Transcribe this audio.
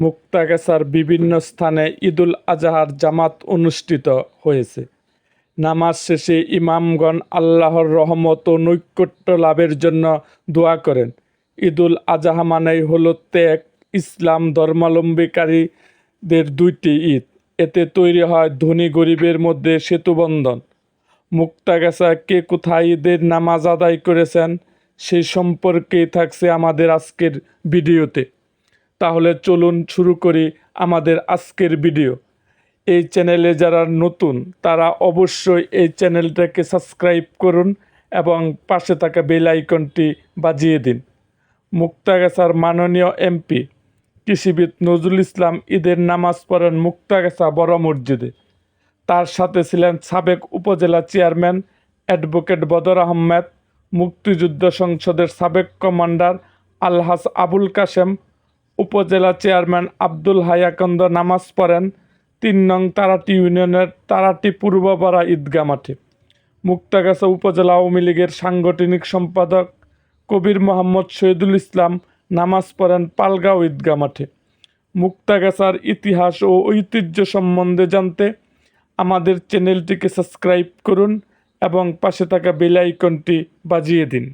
মুক্তাগাছার বিভিন্ন স্থানে ঈদুল আজহার জামাত অনুষ্ঠিত হয়েছে। নামাজ শেষে ইমামগণ আল্লাহর রহমত ও নৈকট্য লাভের জন্য দোয়া করেন। ঈদুল আজহা মানেই হল ত্যাগ, ইসলাম ধর্মাবলম্বীকারীদের দুইটি ঈদ। এতে তৈরি হয় ধনী গরিবের মধ্যে সেতুবন্ধন মুক্তাগাছা কে কোথায় ঈদের নামাজ আদায় করেছেন সেই সম্পর্কেই থাকছে আমাদের আজকের ভিডিওতে। তাহলে চলুন শুরু করি আমাদের আজকের ভিডিও। এই চ্যানেলে যারা নতুন, তারা অবশ্যই এই চ্যানেলটাকে সাবস্ক্রাইব করুন এবং পাশে থাকা বেল আইকনটি বাজিয়ে দিন। মুক্তাগাছার মাননীয় এমপি, কৃষিবিদ নজরুল ইসলাম ঈদের নামাজ পড়েন মুক্তাগাছা বড় মসজিদে। তার সাথে ছিলেন সাবেক উপজেলা চেয়ারম্যান অ্যাডভোকেট বদর আহমেদ, মুক্তিযুদ্ধ সংসদের সাবেক কমান্ডার আলহাস আবুল কাশেম উপজেলা চেয়ারম্যান আব্দুল হায়াকন্দ নামাজ পড়েন তিন নং তারাটি ইউনিয়নের তারাটি পূর্বপাড়া ঈদগাহ মাঠে। মুক্তাগাছা উপজেলা আওয়ামী লীগের সাংগঠনিক সম্পাদক কবির মোহাম্মদ শহীদুল ইসলাম নামাজ পড়েন পালগাঁও ঈদগাহ মাঠে। মুক্তাগাছার ইতিহাস ও ঐতিহ্য সম্বন্ধে জানতে আমাদের চ্যানেলটিকে সাবস্ক্রাইব করুন এবং পাশে থাকা বেল আইকনটি বাজিয়ে দিন।